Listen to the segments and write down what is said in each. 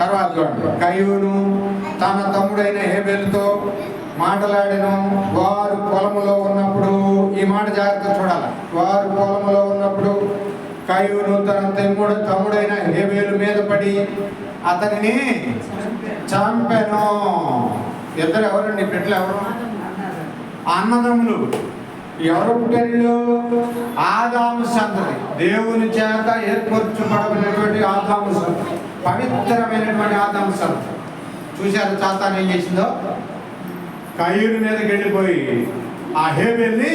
తర్వాత చూడండి కయ్యూను తన తమ్ముడైన హేబెల్తో మాట్లాడను. వారు పొలములో ఉన్నప్పుడు ఈ మాట జాగ్రత్త చూడాలి. వారు పొలములో ఉన్నప్పుడు కయ్యూను తన తమ్ముడు తమ్ముడైన హేబేలు మీద పడి అతనిని చంపెను. ఇద్దరు ఎవరండి బిడ్డలు ఎవరు? అన్నదమ్ములు. ఎవరు పుట్టారు ఆదాము సంతతి. దేవుని చేత ఏర్పరచబడినటువంటి ఆదాము సంతతి. పవిత్రమైనటువంటి ఆదాము సంతతి చూశారు చాతాను ఏం చేసిందో? కయ్యూరు మీదకి వెళ్ళిపోయి ఆ హేబెల్ని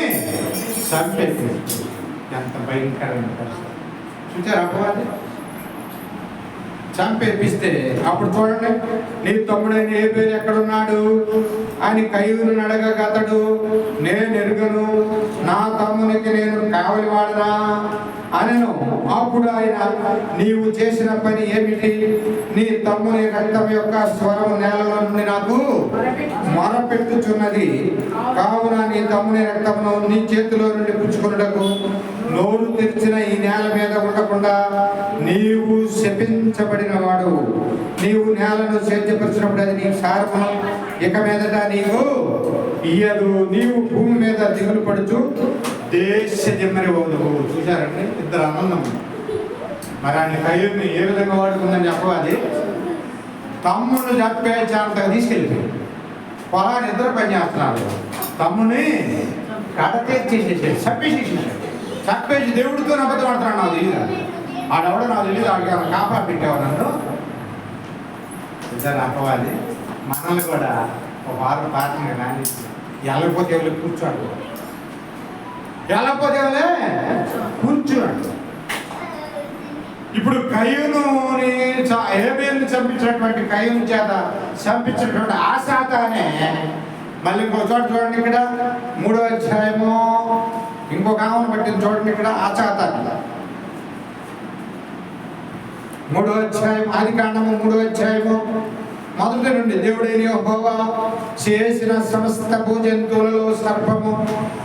చంపేసి ఎంత భయంకరమైన పరిస్థితి. చూసారు అపవాది? చంపేపిస్తే అప్పుడు చూడండి నీ తమ్ముడైన ఏ పేరు ఎక్కడున్నాడు? అని కయ్యూరు అడగక అతడు నేను ఎరుగను నా తమ్మునికి నేను కావలి వాడనా అనను అప్పుడు ఆయన నీవు చేసిన పని ఏమిటి? నీ తమ్ముని రక్తం యొక్క స్వరం నేలలో నుండి నాకు మొరపెట్టుచున్నది. కావున నీ తమ్ముని రక్తమును నీ చేతిలో నుండి పుచ్చుకున్నటకు నోరు తెరిచిన ఈ నేల మీద ఉండకుండా నీవు శపించబడిన వాడు నీవు నేలను సేద్యపరిచినప్పుడు అది నీకు సారము. ఇక మీదట నీకు ఇయ్యదు. నీవు భూమి మీద దిగులు పడుచు. దేశ దిమ్మరి వదువు చూశారండి? ఇద్దరు ఆనందం మరి ఆయన కయ్యూరిని ఏ విధంగా వాడుకుందని చెప్పవాలి? తమ్ముడు చంపేంతగా తీసుకెళ్ళిపోయి. పొలాన్ని ఇద్దరు పని చేస్తున్నారు. తమ్ముని కడతీర్చేసేసాడు చంపేసేసేసాడు చంపేసి దేవుడితో అబద్ధం ఆడుతున్నాడు నాకు తెలియదు ఆడెవడో నాకు తెలియదు ఆడికి కాపాడు పెట్టావు నన్ను? ఇద్దరు అపవాలి మనల్ని కూడా ఒక వారం పాత్ర కానీ వెళ్ళకపోతే వెళ్ళి కూర్చోడు. ఎలా వెళ్ళే కూర్చున్నాడు. ఇప్పుడు కయ్యూనుని ఏబేల్ని చంపించినటువంటి కయ్యూను చేత చంపించినటువంటి ఆశాతనే మళ్ళీ ఇంకో చోట చూడండి ఇక్కడ మూడో అధ్యాయము ఇంకొక ఆమెను పట్టింది చూడండి ఇక్కడ ఆ మూడో అధ్యాయం ఆది కాండము మూడో అధ్యాయము. మొదటి నుండి దేవుడైన యెహోవా చేసిన సమస్త భూజంతువులలో సర్పము.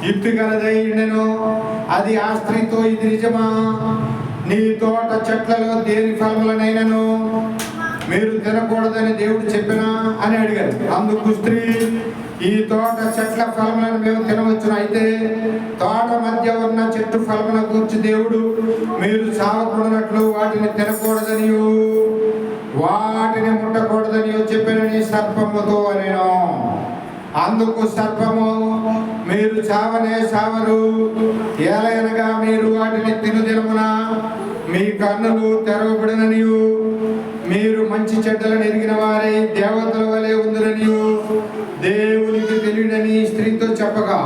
యుక్తి గలదైనను అది ఆ స్త్రీతో ఇది నిజమా? నీ తోట చెట్లలో దేని ఫలములనైనను మీరు తినకూడదని దేవుడు చెప్పినా అని అడిగారు. అందుకు స్త్రీ ఈ తోట చెట్ల ఫలములను మేము తినవచ్చును. అయితే తోట మధ్య ఉన్న చెట్టు ఫలముల గురించి దేవుడు మీరు సావకూడనట్లు వాటిని తినకూడదని వాటిని ముట్టకూడదని చెప్పినని సర్పముతో అనేను అందుకు సర్పము మీరు చావనే చావరు. ఏలైనగా మీరు వాటిని తినుదినమున మీ కన్నులు తెరవబడిననియు. మీరు మంచి చెడ్డలను ఎరిగిన వారై దేవతల వలె ఉందిరనియు. దేవునికి తెలియడని స్త్రీతో చెప్పగా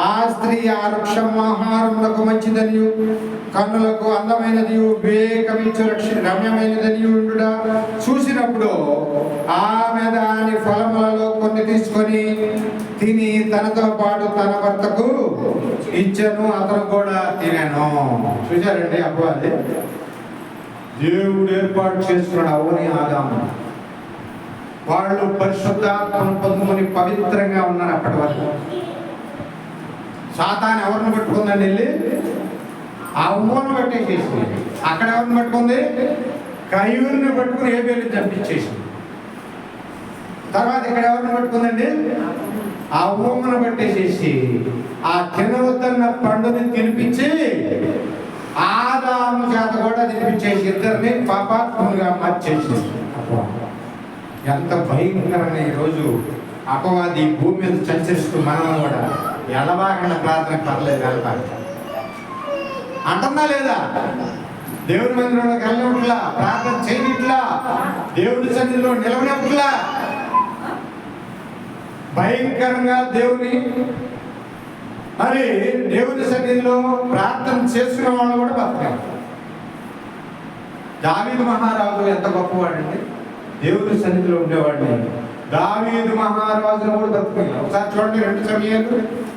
ఆ స్త్రీ ఆ వృక్షం ఆహారములకు మంచిదని కన్నులకు అందమైనది వివేకమిచ్చు రమ్యమైనదని చూసినప్పుడు ఆమె దాని ఫలములలో కొన్ని తీసుకొని తిని తనతో పాటు తన భర్తకు ఇచ్చను అతను కూడా తినాను. చూశారండి అబ్బాయి దేవుడు ఏర్పాటు చేసుకున్నాడు అవని ఆదాము. వాళ్ళు పరిశుద్ధాత్మను పొందుకొని పవిత్రంగా ఉన్నారు అప్పటి వరకు. సాతాన్ ఎవరిని పట్టుకుందండి వెళ్ళి? ఆ ఉమ్మను పట్టేసేసింది అక్కడ ఎవరిని పట్టుకుంది? కయూరిని పట్టుకుని ఏ పేరు తప్పించేసింది తర్వాత ఇక్కడ ఎవరిని పట్టుకుందండి? ఆ ఉమ్మను పట్టేసేసి ఆ తినవద్దన్న పండుని తినిపించి ఆదాము చేత కూడా తినిపించేసి ఇద్దరిని పాపాత్ములుగా మార్చేసింది. ఎంత భయంకరమైన ఈరోజు అపవాది భూమి మీద చంచరిస్తూ మనం కూడా ఎడబాగండ ప్రార్థన పర్లేదు వెళ్ళబాక అంటున్నా లేదా? దేవుని మందిరంలోకి వెళ్ళినట్లా ప్రార్థన చేయనిట్లా దేవుని సన్నిధిలో నిలవనట్లా. భయంకరంగా దేవుని మరి దేవుని సన్నిధిలో ప్రార్థన చేసుకునే వాళ్ళు కూడా బతకాలి. దావీదు మహారాజు ఎంత గొప్పవాడండి దేవుని సన్నిధిలో ఉండేవాడిని. దావీదు మహారాజును కూడా బతుకున్నాడు. ఒకసారి చూడండి రెండు సమయాలు.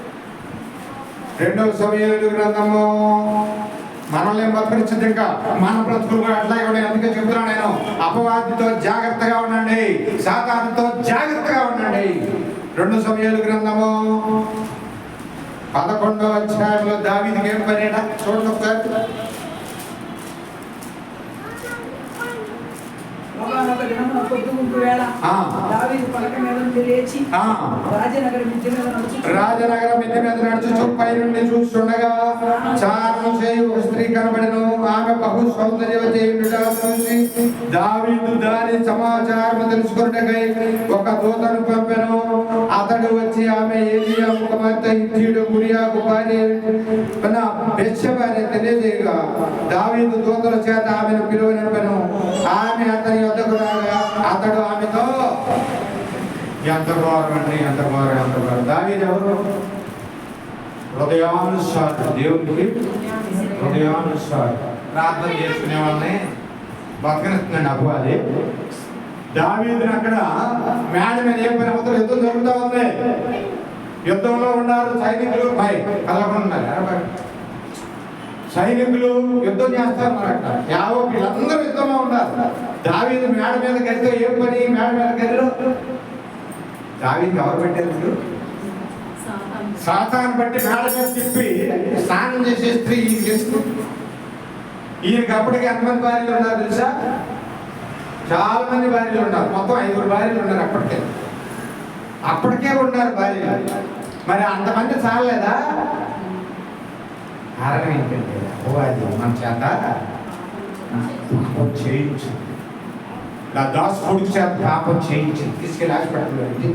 రెండవ సమయాలు గ్రంథము. మనల్ని బతకరించింది ఇంకా మన బ్రతుకులు కూడా అట్లా ఇవ్వడం అందుకే చెబుతున్నాను నేను. అపవాదితో జాగ్రత్తగా ఉండండి. సాతానంతో జాగ్రత్తగా ఉండండి. రెండు సమయాలు గ్రంథము. పదకొండవ అధ్యాయంలో దావిదికి ఏం పని? చూడండి ఒకసారి. పొద్దుగుంటు వేళ ఆ. దావీదు పలక మీద నుండి లేచి. రాజనగర మిద్ది మీద రాజనగరం నడుచుచు పై నుండి చూస్తుండగా చారము చేయు ఒక స్త్రీ కనబడను. ఆమె బహు చూసి దావీదు దాని సమాచారము తెలుసుకున్నకై ఒక దూతను పంపెను. అతడు వచ్చి ఆమె ఏలియా కుమార్తె ఇత్యుడు గురియాకు భార్య నా భార్య తెలియజేయగా. దావీదు దూతల చేత ఆమెను పిలువనిపను. ఆమె అతని వద్దకు రాగా అతడు ఆమెతో. ఎంత ఘోరం ఎంత ఘోరం ఎంత ఘోరం దావీదు ఎవరు? హృదయానుసారి దేవుడికి హృదయానుసారి ప్రార్థన చేసుకునే వాళ్ళని బతకనిస్తున్నాడు అవ్వాలి దావీదుని అక్కడ మేడ మీద ఏం పని అవుతారు యుద్ధం జరుగుతూ ఉంది. యుద్ధంలో ఉన్నారు సైనికులు. భయ కలగకుండా ఉన్నారు. సైనికులు యుద్ధం చేస్తారు అక్కడ. యావో వీళ్ళందరూ యుద్ధంలో ఉన్నారు. దావీదు మేడ మీద గడితే ఏం పని? మేడ మీద గదిలో దావీదు ఎవరు పెట్టారు మీరు? సాతాను బట్టి మేడ మీద తిప్పి స్నానం చేసే స్త్రీ ఈయన తెలుసు ఈయనకి అప్పటికి ఎంతమంది భార్యలు ఉన్నారు తెలుసా? చాలా మంది భార్యలు ఉన్నారు. మొత్తం ఐదుగురు భార్యలు ఉన్నారు అప్పటికే. అప్పటికే ఉన్నారు భార్యలు. మరి అంతమంది చాలలేదా? కారణం ఏంటంటే అది మన చేత చేయించు. నా దాస్ కొడుకు చేత పాపం చేయించింది తీసుకెళ్ళి హాస్పిటల్లో అండి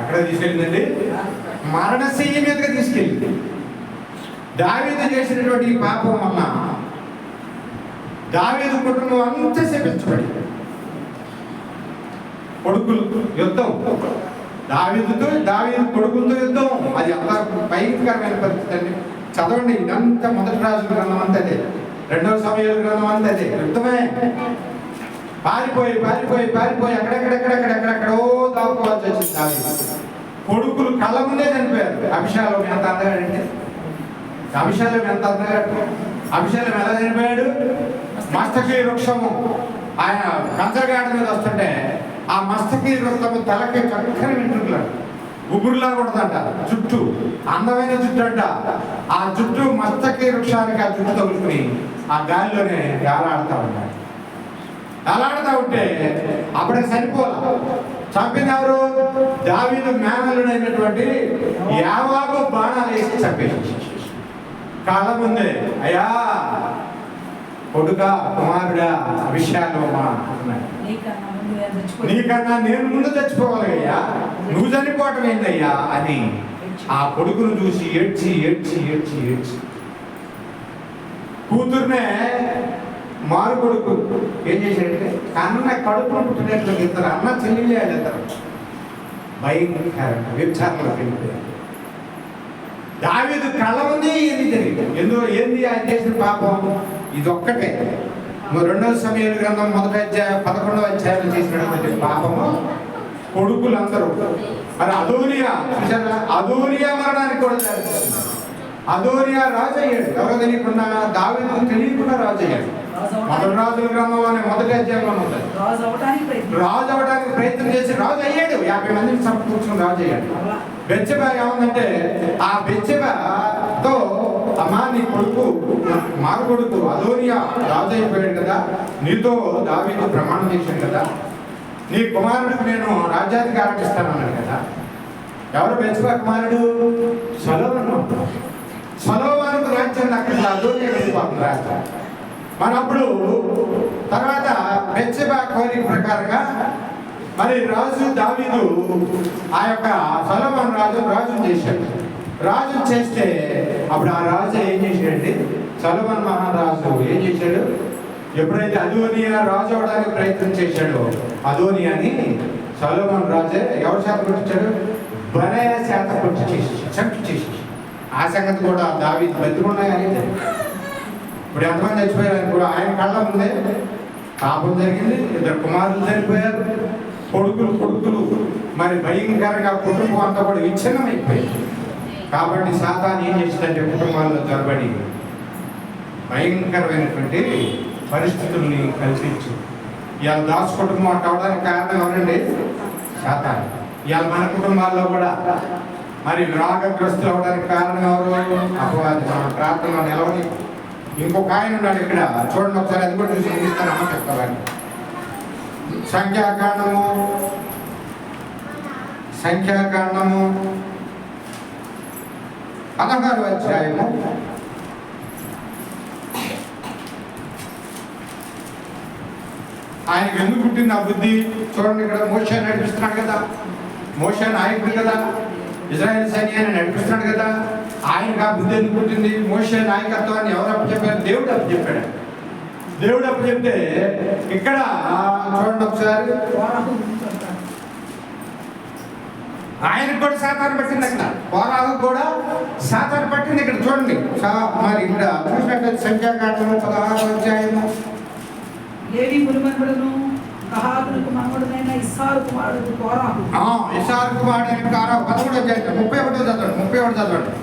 ఎక్కడ తీసుకెళ్ళిందండి? మరణశయ్య మీదకి తీసుకెళ్ళింది. దావీదు చేసినటువంటి పాపం వల్ల దావీదు కుటుంబం అంతా శపించబడింది. కొడుకులు యుద్ధం. దావీదుతో దావీదు కొడుకులతో యుద్ధం. అది అంత భయంకరమైన పరిస్థితి అండి. చదవండి ఇదంతా మొదటి రాజు గ్రంథం అంతా అదే. రెండవ సమయాల గ్రంథం అంతా అది యుద్ధమే పారిపోయి పారిపోయి పారిపోయి అక్కడెక్కడెక్కడెక్కడెక్కడెక్కడో దాక్కోవాల్సి వచ్చింది దాని. కొడుకులు కళ్ళ ముందే చనిపోయారు. అభిషాలం ఎంత అందగాడంటే అభిషాలం ఎంత అందగాడు? అభిషాలం ఎలా చనిపోయాడు? మస్తకి వృక్షము. ఆయన కంచరగాడ మీద వస్తుంటే ఆ మస్తకి వృక్షము తలకి చక్కని వింటున్నాడు గుబురులా ఉంటుందంట. జుట్టు అందమైన జుట్టు అంట. ఆ జుట్టు మస్తకి వృక్షానికి ఆ జుట్టు తగులుకుని ఆ గాలిలోనే గాలాడుతూ ఉంటాడు అలాడుతూ ఉంటే అప్పటికి సరిపోలా. చంపింది ఎవరు? దావీదు మేనలుడైనటువంటి యావాబు బాణాలు వేసి చంపేసి కాళ్ళ ముందే అయ్యా కొడుక కుమారుడా అభిషాలోమా అన్నాడు నీకన్నా నేను చచ్చిపోయి నీకన్నా నేను ముందు చచ్చిపోవాలయ్యా నువ్వు చనిపోవటం ఏందయ్యా అని ఆ కొడుకును చూసి ఏడ్చి ఏడ్చి ఏడ్చి ఏడ్చి. కూతుర్నే మారు కొడుకు ఏం చేశాడంటే కన్న కడుపును పుట్టినట్లు ఇద్దరు అన్న చెల్లెళ్ళే ఇద్దరు భయంకరంగా వ్యభిచారంలో వెళ్ళిపోయారు దావీదు కళ ఉంది ఏది జరిగింది? ఎందుకు ఏంది ఆయన చేసిన పాపం? ఇది ఒక్కటే రెండవ సమయాల గ్రంథం మొదట అధ్యాయం పదకొండవ అధ్యాయంలో చేసినటువంటి పాపము. కొడుకులందరూ. మరి అదోనియా చూసారా అదోరియా మరణానికి కూడా అదోరియా రాజయ్యాడు. రాజు ఎవరో తెలియకుండా దావీదు తెలియకుండా రాజయ్యాడు. మొదటి రాజుల గ్రంథంలోనే మొదటి అధ్యాయంలో ఉంటుంది రాజు ప్రయత్నం అవడానికి ప్రయత్నం చేసి రాజు అయ్యాడు యాభై మందిని సమకూర్చుకుని రాజు అయ్యాడు బెచ్చబ ఏముందంటే ఆ బెచ్చబతో అమ్మా నీ కొడుకు మా కొడుకు అదోనియా రాజు అయిపోయాడు కదా. నీతో దావీదు ప్రమాణం చేశాడు కదా. నీ కుమారుడికి నేను రాజ్యాధికారం ఇస్తానన్నాడు కదా. ఎవరు బెచ్చబ కుమారుడు? సొలొమోను. సొలొమోనుకు రాజ్యం అక్కడ కాదు నేను రాజ్యం మనప్పుడు తర్వాత బెచ్చబ కోరిక ప్రకారంగా మరి రాజు దావీదు ఆ యొక్క సొలొమోను రాజు రాజు చేశాడు. రాజు చేస్తే అప్పుడు ఆ రాజు ఏం చేశాడండి? సొలొమోన్ మహారాజు ఏం చేశాడు? ఎప్పుడైతే అదోనియా రాజు అవడానికి ప్రయత్నం చేశాడో అదోనియాని సలోమన్ రాజే ఎవరు చేత కొట్టించాడు బనయ చేత కొట్టి చేసి చంపి చేసి. ఆ సంగతి కూడా దావి బతికున్నాయని ఇప్పుడు ఎంతమంది చచ్చిపోయారు? కూడా ఆయన కళ్ళ ముందే పాపం జరిగింది ఇద్దరు కుమారులు చనిపోయారు కొడుకులు కొడుకులు. మరి భయంకరంగా కుటుంబం అంతా కూడా విచ్ఛిన్నమైపోయింది. కాబట్టి సాతాన్ ఏం చేసిందంటే కుటుంబాల్లో జరబడి భయంకరమైనటువంటి పరిస్థితుల్ని కల్పించి. ఇవాళ దాసు కుటుంబం అట్ట అవడానికి కారణం ఎవరండి? శాతాన్ని ఇవాళ మన కుటుంబాల్లో కూడా మరి రాగగ్రస్తులు అవడానికి కారణం ఎవరు? అపవాది. మన ప్రార్థనలో నిలవని ఇంకొక ఆయన ఉన్నాడు ఇక్కడ. చూడండి ఒకసారి అది కూడా చూసి ముగిస్తాను చెప్తారని సంఖ్యాకాండము. సంఖ్యాకాండము. పదహారు అధ్యాయము. ఆయనకు ఎందుకు పుట్టింది ఆ బుద్ధి? చూడండి ఇక్కడ మోషన్ నడిపిస్తున్నాడు కదా. మోషన్ నాయకుడు కదా. ఇజ్రాయెల్ సైన్యాన్ని నడిపిస్తున్నాడు కదా. ఆయనకు ఆ బుద్ధి ఎందుకు పుట్టింది? మోష నాయకత్వాన్ని ఎవరు అప్పు చెప్పారు దేవుడు అప్పు చెప్పాడు దేవుడు అప్పు చెప్తే ఇక్కడ చూడండి ఒకసారి. ఆయనకు కూడా సాతాను పట్టింది అక్కడ. పోరాకు కూడా సాతాను పట్టింది ఇక్కడ. చూడండి. మరి ఇక్కడ చూసినట్లయితే సంఖ్యాకాండము పదహారు అధ్యాయము లేవి మునిమనుడును కహాతులకు మనవడునైన ఇస్సారు కుమారుడు కోరాహు. ఆ, ఇసారు కుమారుడు కారా పదమూడో అధ్యాయం ముప్పై ఒకటో చదవండి ముప్పై ఒకటి చదవండి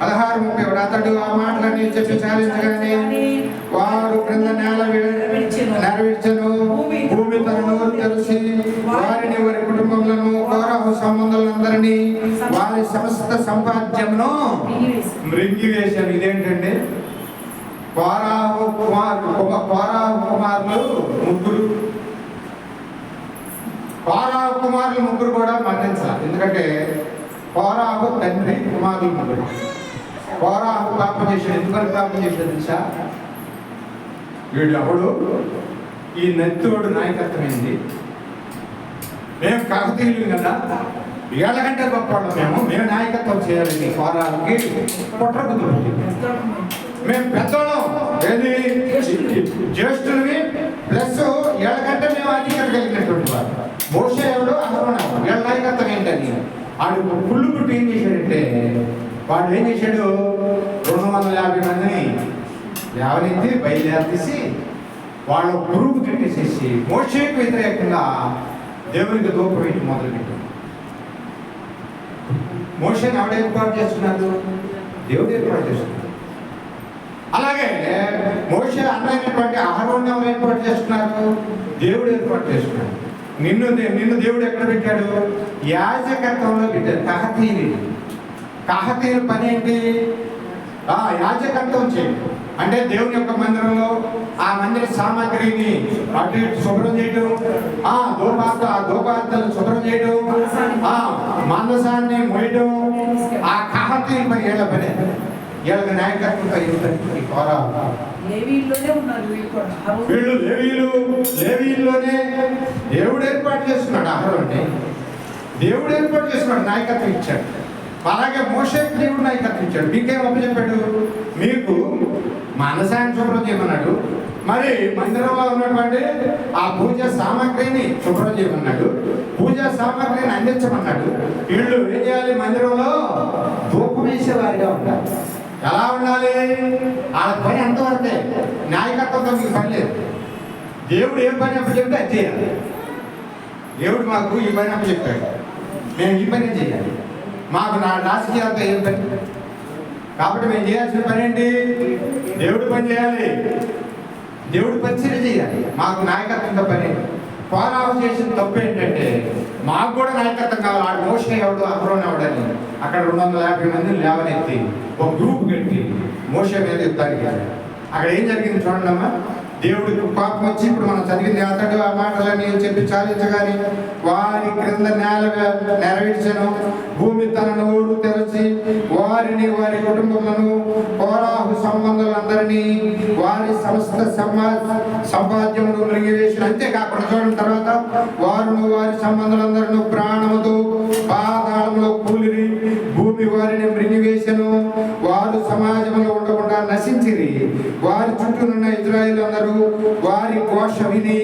పదహారు ముప్పై ఒకటి అతడు ఆ మాటలన్నీ చెప్పి చాలించగానే వారు క్రింద నేల నెరవేర్చను. భూమి తన నోరు తెలిసి వారిని వారి కుటుంబములను కోరాహు సంబంధాలందరినీ వారి సమస్త సంపాద్యమును మృంగివేశాను ఇదేంటండి? కోరాహు కుమార్ కోరాహు కుమారులు ముగ్గురు కోరాహు కుమారులు ముగ్గురు కూడా మరణించాలి ఎందుకంటే కోరాహు తండ్రి కుమారులు ముగ్గురు. కోరాహు పాపం చేశాడు. ఎందుకని పాపం చేశాడు తెలుసా? ఎవడు ఈ నెత్తోడు నాయకత్వమైంది. మేము కాకతీయులు కదా. ఏళ్ళకంటే గొప్ప మేము. మేము నాయకత్వం చేయాలని కోరాలకి కుట్రకు దొరికింది మేము పెద్దోళ్ళం. ఏది? జ్యేష్ఠులవి ప్లస్ ఏళ్ళకంటే మేము అధికారం కలిగినటువంటి వారు మోసే ఎవడు అహరోనం వీళ్ళ నాయకత్వం ఏంటని వాడు పుల్లు పుట్టి ఏం చేశాడంటే వాడు ఏం చేశాడు? రెండు వందల యాభై మందిని లేవనెత్తి బయలుదేరతీసి వాళ్ళ గురువు కట్టేసేసి మోసేకు వ్యతిరేకంగా దేవునికి దూపం వేయటం మొదలుపెట్టాడు. మోషన్ ఎవడు ఏర్పాటు చేస్తున్నారు దేవుడు ఏర్పాటు చేస్తున్నాడు అలాగే మోస అన్నైనటువంటి ఆహారం ఎవరు ఏర్పాటు చేస్తున్నారు? దేవుడు ఏర్పాటు చేస్తున్నాడు నిన్ను దే- నిన్ను దేవుడు ఎక్కడ పెట్టాడు? యాజకత్వంలో పెట్టాడు. కహతీని కహతీయుల పని ఏంటి? ఆ యాజకత్వం చేయండి. అంటే దేవుని యొక్క మందిరంలో ఆ మందిర సామాగ్రిని అటు ఇటు శుభ్రం చేయడం ఆ దోపాత ఆ దోపాతలు శుభ్రం చేయడం ఆ మందసాన్ని మోయడం ఆ కహతీయుల పని ఏళ్ళ పని? వీళ్ళకి నాయకత్వంతో ఏంటంటే కోరా లేవీల్లోనే ఉన్నారు వీళ్ళు అహరోను. లేవీలు లేవీల్లోనే దేవుడు ఏర్పాటు చేస్తున్నాడు అంటే దేవుడు ఏర్పాటు చేస్తున్నాడు నాయకత్వం ఇచ్చాడు. అలాగే మోషేకి దేవుడు నాయకత్వం ఇచ్చాడు. మీకేం చెప్పాడు మీకు మనసాన్ని శుభ్రం చేయమన్నాడు. మరి మందిరంలో ఉన్నటువంటి ఆ పూజ సామాగ్రిని శుభ్రం చేయమన్నాడు. పూజా సామాగ్రిని అందించమన్నాడు. వీళ్ళు ఏం చేయాలి? మందిరంలో ధూపం వేసేవారిగా ఉండాలి. ఎలా ఉండాలి? ఆ పని ఎంతవరకే? నాయకత్వంతో మీకు పని లేదు. దేవుడు ఏం పని అప్పుడు చెప్తే అది చేయాలి. దేవుడు మాకు ఈ పని అప్పుడు చెప్పాడు. మేము ఈ పని చేయాలి. మాకు నా రాజకీయాలతో ఏం పని? కాబట్టి మేము చేయాల్సిన పని ఏంటి? దేవుడు పని చేయాలి. దేవుడు పరిచయం చేయాలి. మాకు నాయకత్వంతో పని కోరావు చేసిన తప్పు ఏంటంటే మాకు కూడా నాయకత్వం కావాలి. ఆడు మోషన్ ఎవడు అహరోన్ ఎవడని. అక్కడ రెండు వందల యాభై మందిని లేవనెత్తి ఒక గ్రూప్ కట్టి మోసే మీద యుద్ధానికి అక్కడ ఏం జరిగింది చూడండి అమ్మా. దేవుడికి పాపం వచ్చి ఇప్పుడు మనం చదివింది అతడు ఆ మాటలని చెప్పి చాలించగాని వారి క్రింద నేల నెరవేర్చను. భూమి తన నోరు వారిని వారి కుటుంబములను కోరాహు సంబంధులందరినీ వారి సమస్త సమా సంపాద్యమును మృంగివేసిన అంతేకాకుండా చూడడం తర్వాత వారును వారి సంబంధులందరూ ప్రాణముతో పాతాళంలో కూలిరి భూమి వారిని మృగివేశను వారు సమాజంలో ఉండకుండా నశించిరి. వారి చుట్టూనున్న ఇజ్రాయిల్ అందరూ వారి ఘోష విని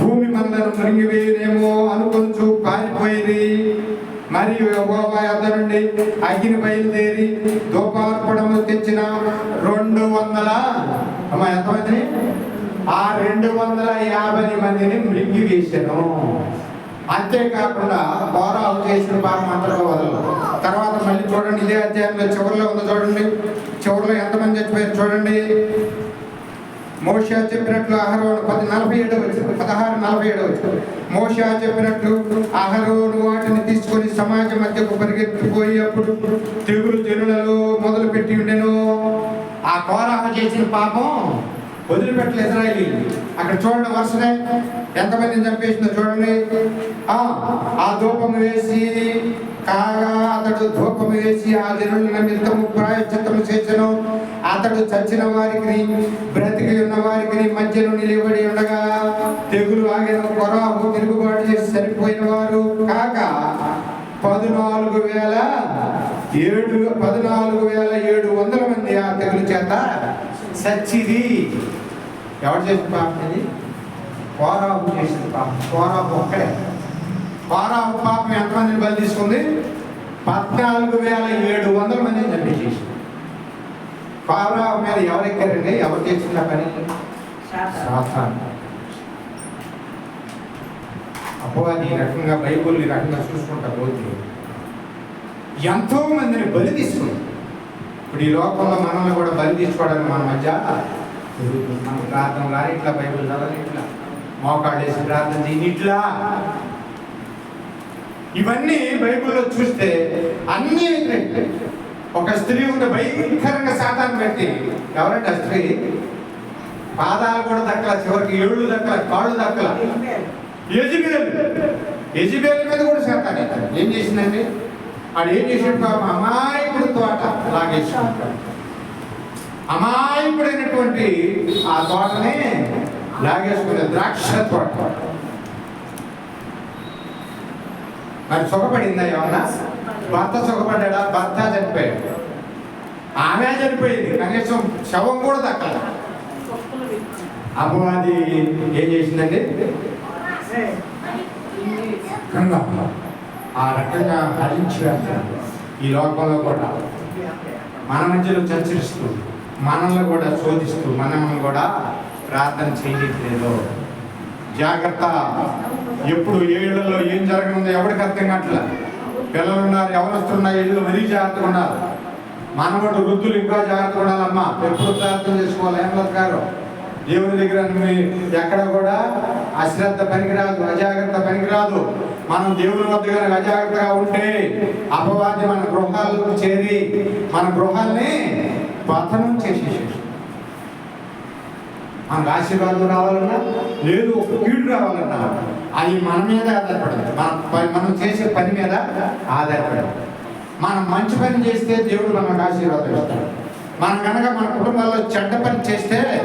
భూమి మందను మృంగివేయనేమో అనుకొంచు పారిపోయిరి. మరియు యెహోవా యొద్ద నుండి అగ్ని బయలుదేరి దోపార్పణము తెచ్చిన రెండు వందల అమ్మా ఎంతమందిని? ఆ రెండు వందల యాభై మందిని మృంగివేశాను అంతేకాకుండా బోరాలు చేసిన పాపం అందరూ వదలరు తర్వాత మళ్ళీ చూడండి ఇదే అధ్యాయంలో చివరిలో ఉంది చూడండి. చివరిలో ఎంతమంది చచ్చిపోయారు చూడండి. మోషా చెప్పినట్లు అహరోను పది నలభై ఏడు వచ్చింది పదహారు నలభై ఏడు వచ్చింది. మోషా చెప్పినట్లు అహరోను వాటిని తీసుకొని సమాజ మధ్యకు పరిగెత్తిపోయేప్పుడు తెగులు తెరులలో మొదలు పెట్టి ఉండెను. ఆ కోరాహ చేసిన పాపం వదిలిపెట్టలేదు ఇజ్రాయలీ అక్కడ చూడండి వరుసనే. ఎంతమందిని చంపేసిందో చూడండి. ఆ ఆ ధూపం వేసి కాగా అతడు ధూపం వేసి ఆ జనుల నిమిత్తము ప్రాయశ్చిత్తము చేసెను అతడు చచ్చిన వారికి బ్రతికి ఉన్న వారికి మధ్యలో నిలబడి ఉండగా తెగులు ఆగిన కొరాహు తిరుగుబాటు చేసి చనిపోయిన వారు. కాక పద్నాలుగు వేల ఏడు పద్నాలుగు వేల ఏడు వందల మంది ఆ తెగులు చేత సచ్చిది ఎవరు చేసిన పాపం ఇది? కోరాహు చేసిన పాపం. కోరాహు ఒక్కడే. కోరాహు పాపం ఎంతమందిని బలి తీసుకుంది పద్నాలుగు వేల ఏడు వందల మందిని చంపేసేసి కోరాహు మీద ఎవరు ఎక్కారండి ఎవరు చేసిన పని? సాతాను. అపవాది ఈ రకంగా బైబుల్ ఈ రకంగా చూసుకుంటా పోతే ఎంతో మందిని బలి తీసుకుంది ఇప్పుడు ఈ లోకంలో మనల్ని కూడా బలి తీసుకోవడానికి మన మధ్య. మన ప్రార్థన కానీ ఇట్లా బైబుల్ చదవాలి ఇట్లా మోకాళ్ళు వేసి ప్రార్థన చేయని ఇట్లా ఇవన్నీ బైబిల్లో చూస్తే అన్నీ ఒక స్త్రీ ఉన్న భయంకరంగా శాతాన్ని పెట్టి ఎవరంటే ఆ స్త్రీ? పాదాలు కూడా దక్కల చివరికి ఏళ్ళు దక్కల కాళ్ళు దక్కల. యజబేల్. యజబేల్ మీద కూడా శాతాన్ని ఏం చేసిందండి? ఆడు ఏం చేసాడు? అమాయకుడు తోట లాగేసుకుంటాడు. అమాయకుడైనటువంటి ఆ తోటనే లాగేసుకునే ద్రాక్ష తోట మరి సుఖపడిందా ఏమన్నా భర్త సుఖపడ్డా భర్త చనిపోయాడు. ఆమె చనిపోయింది. కనీసం శవం కూడా దక్కల. అది ఏం చేసిందండి? ఆ రకంగా హరించి ఈ లోకంలో కూడా మన మధ్యలో చర్చిస్తూ మనల్ని కూడా శోధిస్తూ మనల్ని కూడా ప్రార్థన చేయట్లేదు. జాగ్రత్త. ఎప్పుడు ఏ ఇళ్ళలో ఏం జరగనుందో ఎవరికి అర్థం కావట్లే? పిల్లలు ఉన్నారు ఎవరు ఎవరొస్తున్నారు ఇళ్ళు మరీ జాగ్రత్తగా ఉన్నారు మనవడు వృద్ధులు ఇంకా జాగ్రత్తగా ఉండాలమ్మా. ఎప్పుడు ప్రార్థన చేసుకోవాలి? ఏమలేదు గారు. దేవుని దగ్గర ఎక్కడ కూడా అశ్రద్ధ పనికిరాదు అజాగ్రత్త పనికిరాదు. మనం దేవుని వద్ద కనుక అజాగ్రత్తగా ఉంటే అపవాది మన గృహాలకు చేరి మన గృహాల్ని పతనం చేసేసేసి మనకు ఆశీర్వాదం రావాలన్నా లేదు ఒక కీడు రావాలన్నా అది మన మీద ఆధారపడదు. మన మనం చేసే పని మీద ఆధారపడదు. మనం మంచి పని చేస్తే దేవుడు మనకు ఆశీర్వాదం ఇస్తాడు. మనం కనుక మన కుటుంబాల్లో చెడ్డ పని చేస్తే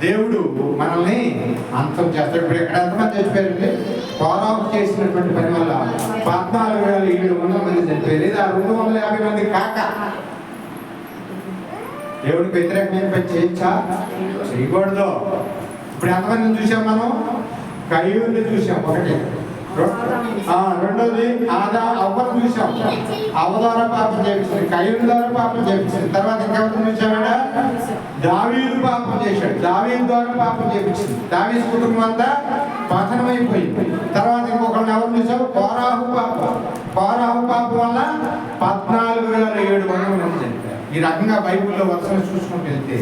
దేవుడు మనల్ని అంతం చేస్తాడు. ఇప్పుడు ఎక్కడ ఎంతమంది చచ్చిపోయారండి? కోరాపు చేసినటువంటి పని వల్ల పద్నాలుగు వేల ఏడు వందల మంది చనిపోయారు. ఆ రెండు వందల యాభై మంది కాక. దేవుడికి వ్యతిరేకమైన పని చేయొచ్చా? చేయకూడదు. ఇప్పుడు ఎంతమందిని చూసాం మనం? కయ్యూరిని చూసాం ఒకటి. ఆ, రెండోది ఆదా అవ్వను చూసాం అవ్వ ద్వారా పాపం చేపించింది కయ్యూరి ద్వారా పాపం చేపించింది తర్వాత ఇంకెవరిని చూసామేడా దావీదు పాపం చేశాడు. దావీదు ద్వారా పాపం చేపించింది దావీదు కుటుంబం అంతా పతనమైపోయింది. తర్వాత ఇంకొకరిని ఎవరు చూసావు కోరాహు పాప. కోరాహు పాప వల్ల పద్నాలుగు వేల ఏడు వందల మంది ఈ రకంగా బైబిల్లో వరుసలు చూసుకుంటూ వెళ్తే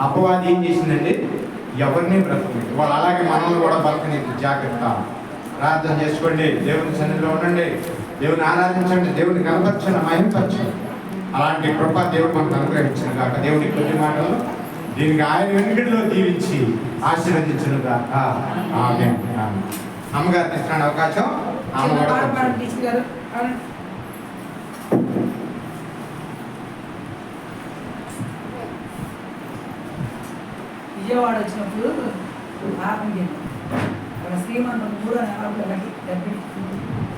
అపవాది ఏం చేసిందండి ఎవరిని బ్రతకలేదు వాళ్ళు అలాగే మనల్ని కూడా బతకలేదు జాగ్రత్త. ప్రార్థన చేసుకోండి. దేవుని సన్నిధిలో ఉండండి. దేవుని ఆరాధించండి. దేవుని కనపరచండి మహింపరచండి. అలాంటి కృప దేవుడు మనకు అనుగ్రహించిన కాక దేవుని కొద్ది మాటలు దీనికి ఆయన వెనుకటిలో దీవించి ఆశీర్వదించను కాక ఆమె అమ్మగారికి ఇస్తున్న అవకాశం? ఆమె కూడా కొంచెం టీచర్ గారు అవును. విజయవాడ వచ్చినప్పుడు ఆత్మ అక్కడ శ్రీమంతం మూడో నెల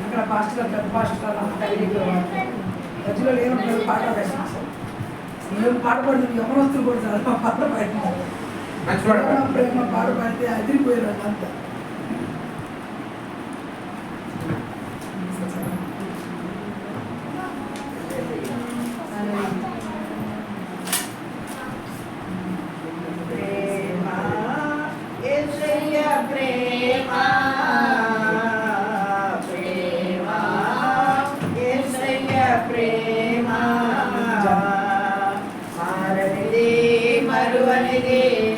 అక్కడ పాస్ట్ గారు పెద్ద పాస్ట్ గారు అంతా వెళ్ళిపోయేవారు మధ్యలో ఏమంటారు పాట వేసినారు నేను పాట పాడుతుంది యమనస్తులు కూడా చాలా పాట పాడుతున్నారు మంచి పాట. పాడు. ప్రేమ పాట పాడితే అదిరిపోయారు అంతా